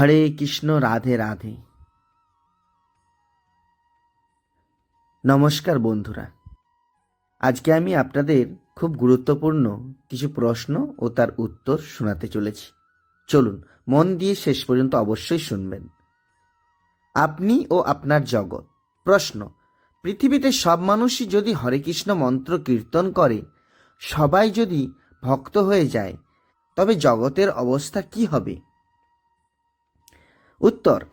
হরে কৃষ্ণ, রাধে রাধে। নমস্কার বন্ধুরা। আজকে আমি আপনাদের খুব গুরুত্বপূর্ণ কিছু প্রশ্ন ও তার উত্তর শোনাতে চলেছি। চলুন, মন দিয়ে শেষ পর্যন্ত অবশ্যই শুনবেন। আপনি ও আপনার জগৎ। প্রশ্ন, পৃথিবীতে সব মানুষই যদি হরে কৃষ্ণ মন্ত্র কীর্তন করে, সবাই যদি ভক্ত হয়ে যায়, তবে জগতের অবস্থা কি হবে? উত্তর,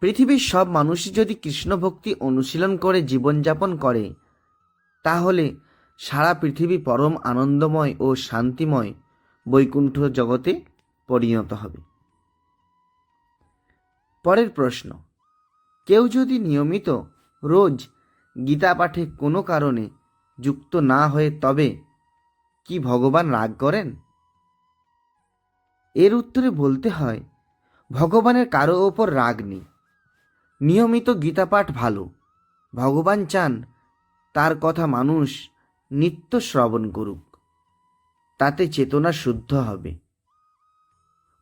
পৃথিবীর সব মানুষই যদি কৃষ্ণ ভক্তি অনুশীলন করে, জীবনযাপন করে, তাহলে সারা পৃথিবী পরম আনন্দময় ও শান্তিময় বৈকুণ্ঠ জগতে পরিণত হবে। পরের প্রশ্ন, কেউ যদি নিয়মিত রোজ গীতা পাঠে কোনো কারণে যুক্ত না হয়ে, তবে কি ভগবান রাগ করেন? এর উত্তরে বলতে হয় ভগবানের কারও ওপর রাগ নেই। নিয়মিত গীতাপাঠ ভালো। ভগবান চান তার কথা মানুষ নিত্য শ্রবণ করুক। তাতে চেতনা শুদ্ধ হবে।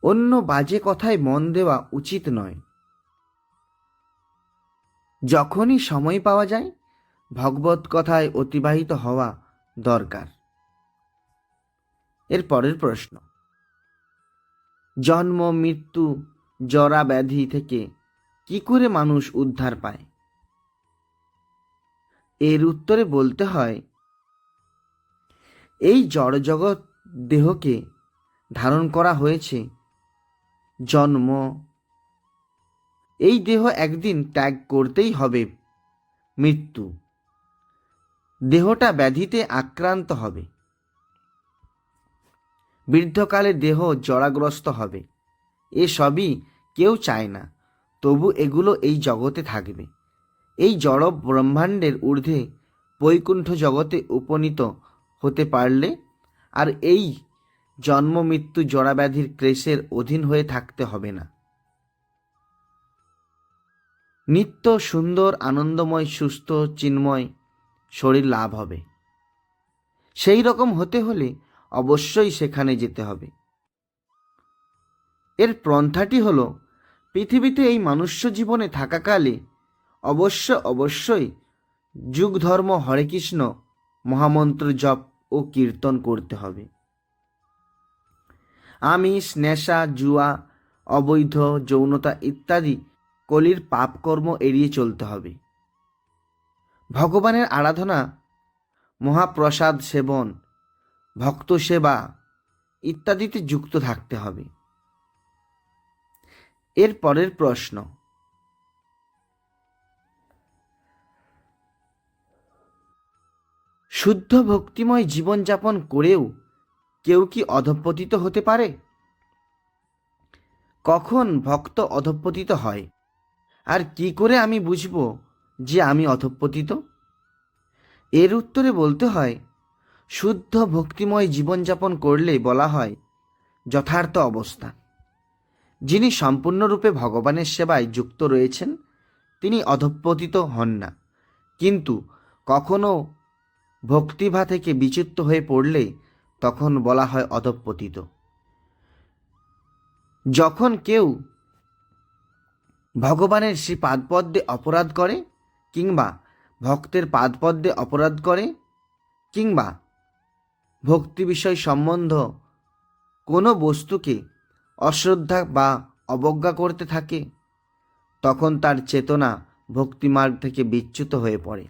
অন্য বাজে কথায় মন দেওয়া উচিত নয়। যখনই সময় পাওয়া যায়, ভগবত কথায় অতিবাহিত হওয়া দরকার। এর পরের প্রশ্ন। জন্ম, মৃত্যু জরা ব্যাধি থেকে কি করে মানুষ উদ্ধার পায়? এর উত্তরে বলতে হয়, এই জড়জগৎ দেহকে ধারণ করা হয়েছে। জন্ম, এই দেহ একদিন ত্যাগ করতেই হবে। মৃত্যু, দেহটা ব্যাধিতে আক্রান্ত হবে। বৃদ্ধকালে দেহ জরাগ্রস্ত হবে। এসবই কেউ চায় না, তবু এগুলো এই জগতে থাকবে। এই জড় ব্রহ্মাণ্ডের ঊর্ধ্বে বৈকুণ্ঠ জগতে উপনীত হতে পারলে আর এই জন্ম মৃত্যু জরাব্যাধির ক্লেশের অধীন হয়ে থাকতে হবে না। নিত্য সুন্দর, আনন্দময়, সুস্থ, চিন্ময় শরীর লাভ হবে। সেই রকম হতে হলে অবশ্যই সেখানে যেতে হবে। এর পন্থাটি হল, পৃথিবীতে এই মনুষ্য জীবনে থাকাকালে অবশ্য অবশ্যই যুগ ধর্ম হরে কৃষ্ণ মহামন্ত্র জপ ও কীর্তন করতে হবে। আমিষ, নেশা, জুয়া, অবৈধ, যৌনতা ইত্যাদি কলির পাপকর্ম এড়িয়ে চলতে হবে। ভগবানের আরাধনা, মহাপ্রসাদ সেবন, ভক্ত সেবা ইত্যাদিতে যুক্ত থাকতে হবে। এর পরের প্রশ্ন। শুদ্ধ ভক্তিময় জীবনযাপন করেও কেউ কি অধঃপতিত হতে পারে? কখন ভক্ত অধঃপতিত হয়? আর কি করে আমি বুঝব যে আমি অধঃপতিত? এর উত্তরে বলতে হয়, শুদ্ধ ভক্তিময় জীবনযাপন করলে বলা হয় যথার্থ অবস্থা। যিনি সম্পূর্ণরূপে ভগবানের সেবায় যুক্ত রয়েছেন, তিনি অধঃপতিত হন না। কিন্তু কখনো ভক্তিভা থেকে বিচ্যুত হয়ে পড়লে তখন বলা হয় অধঃপতিত। যখন কেউ ভগবানের শ্রী পাদপদ্মে অপরাধ করে কিংবা ভক্তের পাদপদ্মে অপরাধ করে কিংবা ভক্তি বিষয় সম্বন্ধ কোনো বস্তুকে অশ্রদ্ধা বা অবজ্ঞা করতে থাকে, তখন তার চেতনা ভক্তিমার্গ থেকে বিচ্যুত হয়ে পড়ে।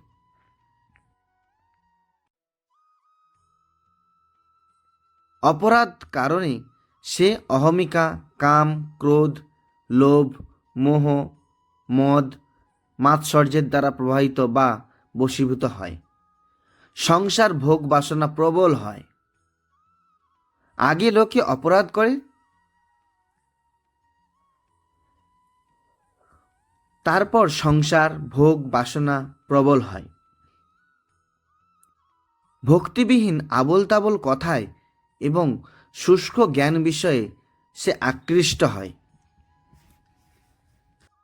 অপরাধ কারণে সে অহমিকা, কাম, ক্রোধ, লোভ, মোহ, মদ, মাৎসর্যের দ্বারা প্রবাহিত বা বশীভূত হয়। সংসার ভোগ বাসনা প্রবল হয়। আগে লোকে অপরাধ করে তারপর সংসার, ভোগ, বাসনা প্রবল হয়। ভক্তিবিহীন আবল তাবল কথায় এবং শুষ্ক জ্ঞান বিষয়ে সে আকৃষ্ট হয়।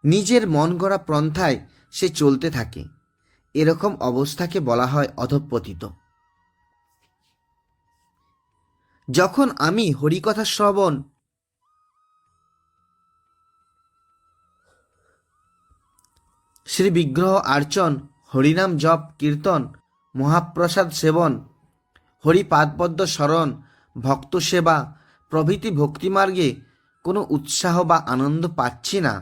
নিজের মন গড়া পন্থায় সে চলতে থাকে। এরকম অবস্থাকে বলা হয় অধঃপতিত। যখন আমি হরিকথা শ্রবণ শ্রী বিগ্রহ আর্চন হরিনাম জপ, কীর্তন, মহাপ্রসাদ সেবন, হরিপাদপদ্ম স্মরণ, ভক্ত সেবা, প্রভৃতি ভক্তিমার্গে কোনো উৎসাহ বা আনন্দ পাচ্ছি না।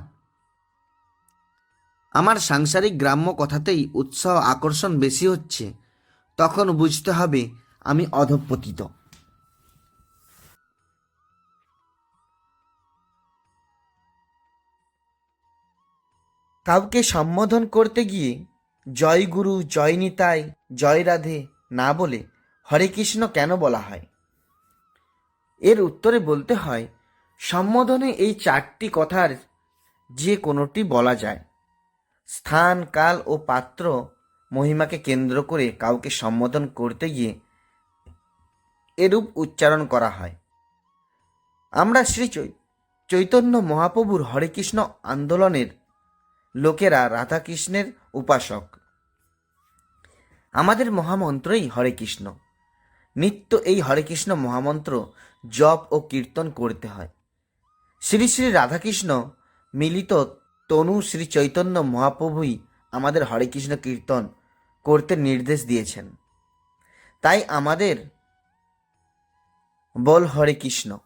আমার সাংসারিক গ্রাম্য কথাতেই উৎসাহ, আকর্ষণ বেশি হচ্ছে। তখন বুঝতে হবে আমি অধঃপতিত। কাউকে সম্বোধন করতে গিয়ে জয় গুরু, জয় নিতাই, জয় রাধে না বলে হরে কৃষ্ণ কেন বলা হয়? এর উত্তরে বলতে হয়, সম্বোধনে এই চারটি কথার যে কোনোটি বলা যায়। স্থান, কাল ও পাত্র মহিমাকে কেন্দ্র করে কাউকে সম্বোধন করতে গিয়ে এরূপ উচ্চারণ করা হয়। আমরা শ্রী চৈতন্য মহাপ্রভুর হরে কৃষ্ণ আন্দোলনের লোকেরা রাধাকৃষ্ণের উপাসক। আমাদের মহামন্ত্রই হরে কৃষ্ণ। নিত্য এই হরে কৃষ্ণ মহামন্ত্র জপ ও কীর্তন করতে হয়। শ্রী শ্রী রাধাকৃষ্ণ মিলিত তনু শ্রী চৈতন্য মহাপ্রভুই আমাদের হরে কৃষ্ণ কীর্তন করতে নির্দেশ দিয়েছেন। তাই আমাদের বল হরে কৃষ্ণ।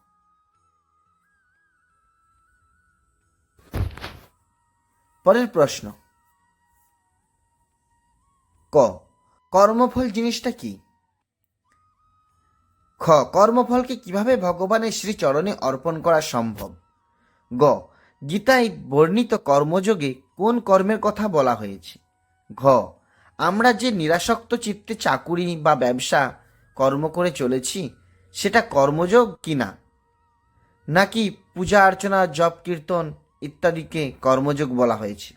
পরের প্রশ্ন। ক, কর্মফল জিনিসটা কি? খ, কর্মফলকে কীভাবে ভগবানের শ্রীচরণে অর্পণ করা সম্ভব? গ, গীতায় বর্ণিত কর্মযোগে কোন কর্মের কথা বলা হয়েছে? ঘ, আমরা যে নিরাসক্ত চিত্তে চাকুরি বা ব্যবসা, কর্ম করে চলেছি, সেটা কর্মযোগ কি না নাকি পূজা অর্চনা, জপ কীর্তন ইত্যাদিকে কর্মযোগ বলা হয়েছে।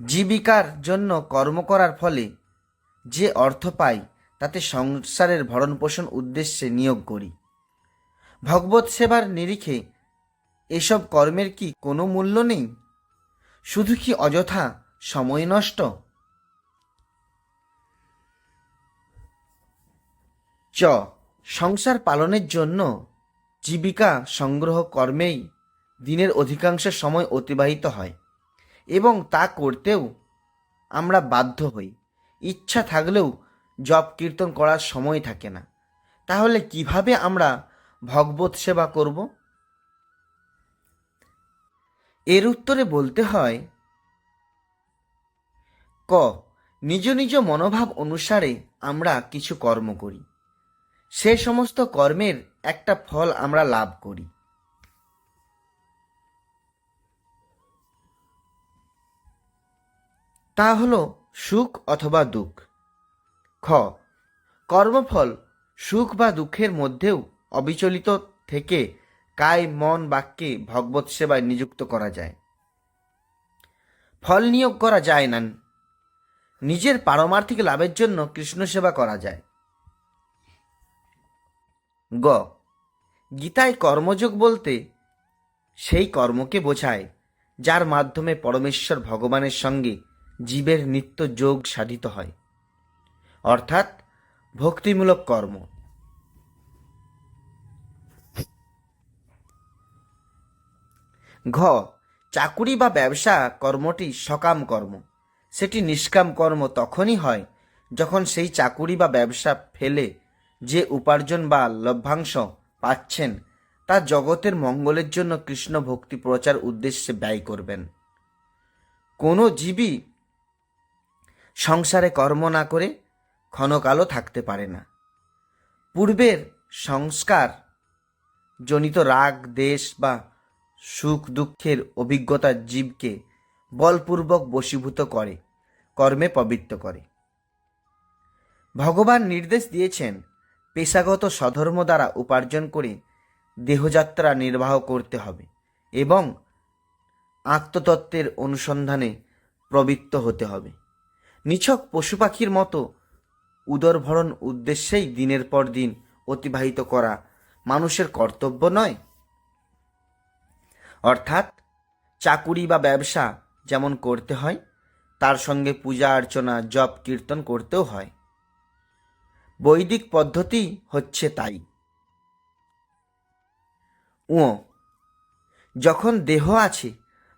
জীবিকার জন্য কর্ম করার ফলে যে অর্থ পাই, তাতে সংসারের ভরণ পোষণ উদ্দেশ্যে নিয়োগ করি। ভগবত সেবার নিরিখে এসব কর্মের কি কোনো মূল্য নেই? শুধু কি অযথা সময় নষ্ট? চ, সংসার পালনের জন্য জীবিকা সংগ্রহ কর্মেই দিনের অধিকাংশ সময় অতিবাহিত হয় এবং তা করতেও আমরা বাধ্য হই। ইচ্ছা থাকলেও জপ কীর্তন করার সময় থাকে না। তাহলে কীভাবে আমরা ভগবত সেবা করব? এর উত্তরে বলতে হয়, ক, নিজ নিজ মনোভাব অনুসারে আমরা কিছু কর্ম করি। সে সমস্ত কর্মের একটা ফল আমরা লাভ করি। তা হল সুখ অথবা দুঃখ। খ, কর্মফল সুখ বা দুঃখের মধ্যেও অবিচলিত থেকে কায়, মন, বাক্যে ভগবত সেবায় নিযুক্ত করা যায়। ফল নিয়োগ করা যায় না। নিজের পারমার্থিক লাভের জন্য কৃষ্ণ সেবা করা যায়। গ, গীতায় কর্মযোগ বলতে সেই কর্মকে বোঝায়, যার মাধ্যমে পরমেশ্বর ভগবানের সঙ্গে জীবের নিত্য যোগ সাধিত হয়। অর্থাৎ ভক্তিমূলক কর্ম। ঘ, চাকুরি বা ব্যবসা কর্মটি সকাম কর্ম। সেটি নিষ্কাম কর্ম তখনই হয় যখন সেই চাকুরি বা ব্যবসা ফেলে যে উপার্জন বা লভ্যাংশ পাচ্ছেন তা জগতের মঙ্গলের জন্য কৃষ্ণ ভক্তি প্রচার উদ্দেশ্যে ব্যয় করবেন। কোনো জীবই সংসারে কর্ম না করে ক্ষণকালও থাকতে পারে না। পূর্বের সংস্কার, জনিত রাগ, দেশ বা সুখ দুঃখের অভিজ্ঞতা জীবকে বলপূর্বক বশীভূত করে, কর্মে পবিত্র করে। ভগবান নির্দেশ দিয়েছেন, পেশাগত স্বধর্ম দ্বারা উপার্জন করে দেহযাত্রা নির্বাহ করতে হবে এবং আত্মতত্ত্বের অনুসন্ধানে প্রবৃত্ত হতে হবে। নিছক পশু পাখির মতো। উদরভরণ উদ্দেশ্যেই দিনের পর দিন অতিবাহিত করা মানুষের কর্তব্য নয়। অর্থাৎ চাকুরি বা ব্যবসা যেমন করতে হয়, তার সঙ্গে পূজা অর্চনা, জপ, কীর্তন করতেও হয়। বৈদিক পদ্ধতি হচ্ছে তাই। ও যখন দেহ আছে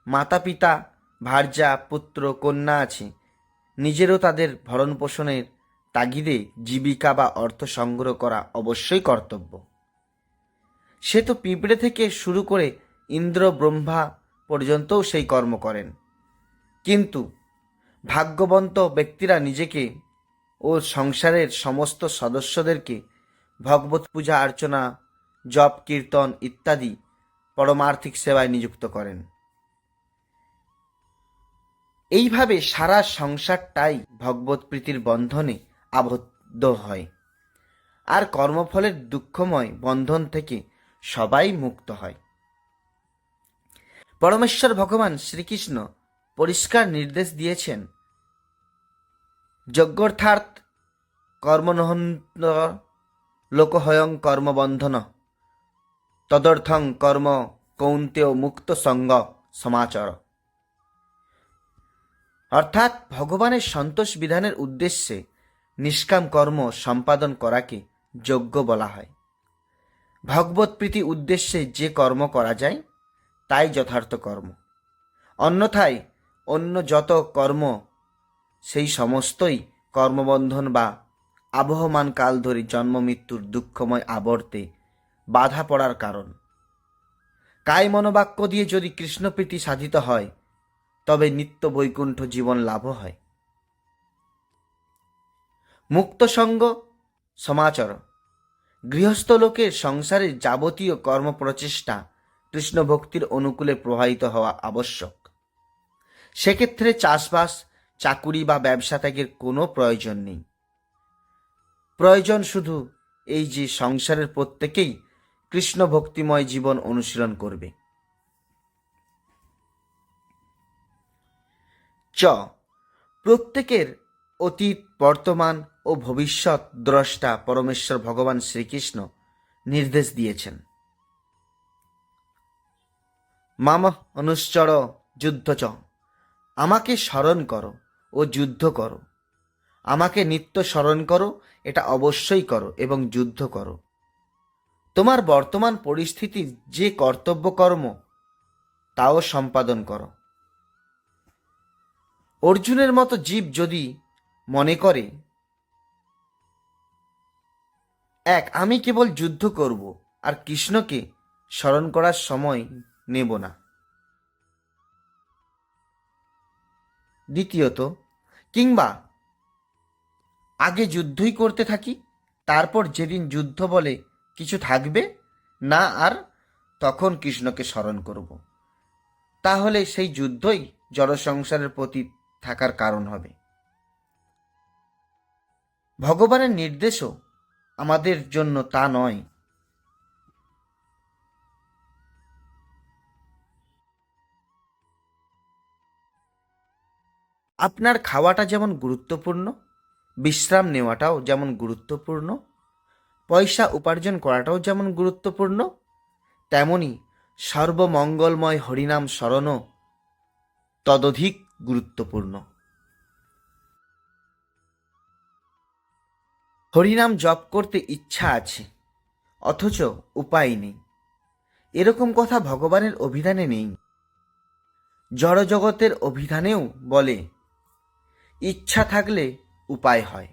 মাতা পিতা ভার্যা, পুত্র, কন্যা আছে নিজেরও তাদের ভরণ পোষণের তাগিদে জীবিকা বা অর্থ সংগ্রহ করা অবশ্যই কর্তব্য। সে তো পিঁপড়ে থেকে শুরু করে ইন্দ্র ব্রহ্মা পর্যন্তও সেই কর্ম করেন। কিন্তু ভাগ্যবন্ত ব্যক্তিরা নিজেকে ও সংসারের সমস্ত সদস্যদেরকে ভগবত পূজা, অর্চনা, জপ, কীর্তন ইত্যাদি পরমার্থিক সেবায় নিযুক্ত করেন। এইভাবে সারা সংসারটাই ভগবত প্রীতির বন্ধনে আবদ্ধ হয়। আর কর্মফলের দুঃখময় বন্ধন থেকে সবাই মুক্ত হয়। পরমেশ্বর ভগবান শ্রীকৃষ্ণ পরিষ্কার নির্দেশ দিয়েছেন, যজ্ঞর্থার্থ কর্মনহন্ত লোকহয়ং কর্মবন্ধন, তদর্থং কর্ম কৌন্তেয় মুক্ত সঙ্গ সমাচার। অর্থাৎ ভগবানের সন্তোষ বিধানের উদ্দেশ্যে নিষ্কাম কর্ম সম্পাদন করাকে যোগ্য বলা হয়। ভগবত প্রীতি উদ্দেশ্যে যে কর্ম করা যায়, তাই যথার্থ কর্ম। অন্যথায় অন্য যত কর্ম, সেই সমস্তই কর্মবন্ধন বা আবহমান কাল ধরে জন্ম মৃত্যুর দুঃখময় আবর্তে বাধা পড়ার কারণ। কায় মনোবাক্য দিয়ে যদি কৃষ্ণপ্রীতি সাধিত হয় তবে নিত্য বৈকুণ্ঠ জীবন লাভ হয়। মুক্ত সঙ্গ সমাচর গৃহস্থ লোকের সংসারের যাবতীয় কর্ম প্রচেষ্টা কৃষ্ণ ভক্তির অনুকূলে প্রবাহিত হওয়া আবশ্যক। সেক্ষেত্রে চাষবাস, চাকুরি বা ব্যবসা ত্যাগের কোনো প্রয়োজন নেই। প্রয়োজন শুধু এই যে সংসারের প্রত্যেকেই কৃষ্ণ ভক্তিময় জীবন অনুশীলন করবে। চ। প্রত্যেকের অতীত, বর্তমান ও ভবিষ্যৎ দ্রষ্টা পরমেশ্বর ভগবান শ্রীকৃষ্ণ নির্দেশ দিয়েছেন। মাম অনুশ্চর যুদ্ধ চ। আমাকে স্মরণ করো ও যুদ্ধ করো। আমাকে নিত্য স্মরণ করো, এটা অবশ্যই করো এবং যুদ্ধ করো। তোমার বর্তমান পরিস্থিতির যে কর্তব্য কর্ম তাও সম্পাদন করো। অর্জুনের মতো জীব যদি মনে করে, এক, আমি কেবল যুদ্ধ করব আর কৃষ্ণকে স্মরণ করার সময় নেব না। দ্বিতীয়ত, কিংবা আগে যুদ্ধই করতে থাকি, তারপর যেদিন যুদ্ধ বলে কিছু থাকবে, না আর তখন কৃষ্ণকে স্মরণ করব। তাহলে সেই যুদ্ধই জড়সংসারের প্রতি থাকার কারণ হবে। ভগবানের নির্দেশও আমাদের জন্য তা নয়। আপনার খাওয়াটা যেমন গুরুত্বপূর্ণ, বিশ্রাম নেওয়াটাও যেমন গুরুত্বপূর্ণ, পয়সা উপার্জন করাটাও যেমন গুরুত্বপূর্ণ, তেমনি সর্বমঙ্গলময় হরিনাম স্মরণও তদধিক গুরুত্বপূর্ণ। হরিনাম জপ করতে ইচ্ছা আছে, অথচ উপায় নেই। এরকম কথা ভগবানের অভিধানে নেই। জড়জগতের অভিধানেও বলে, ইচ্ছা থাকলে উপায় হয়।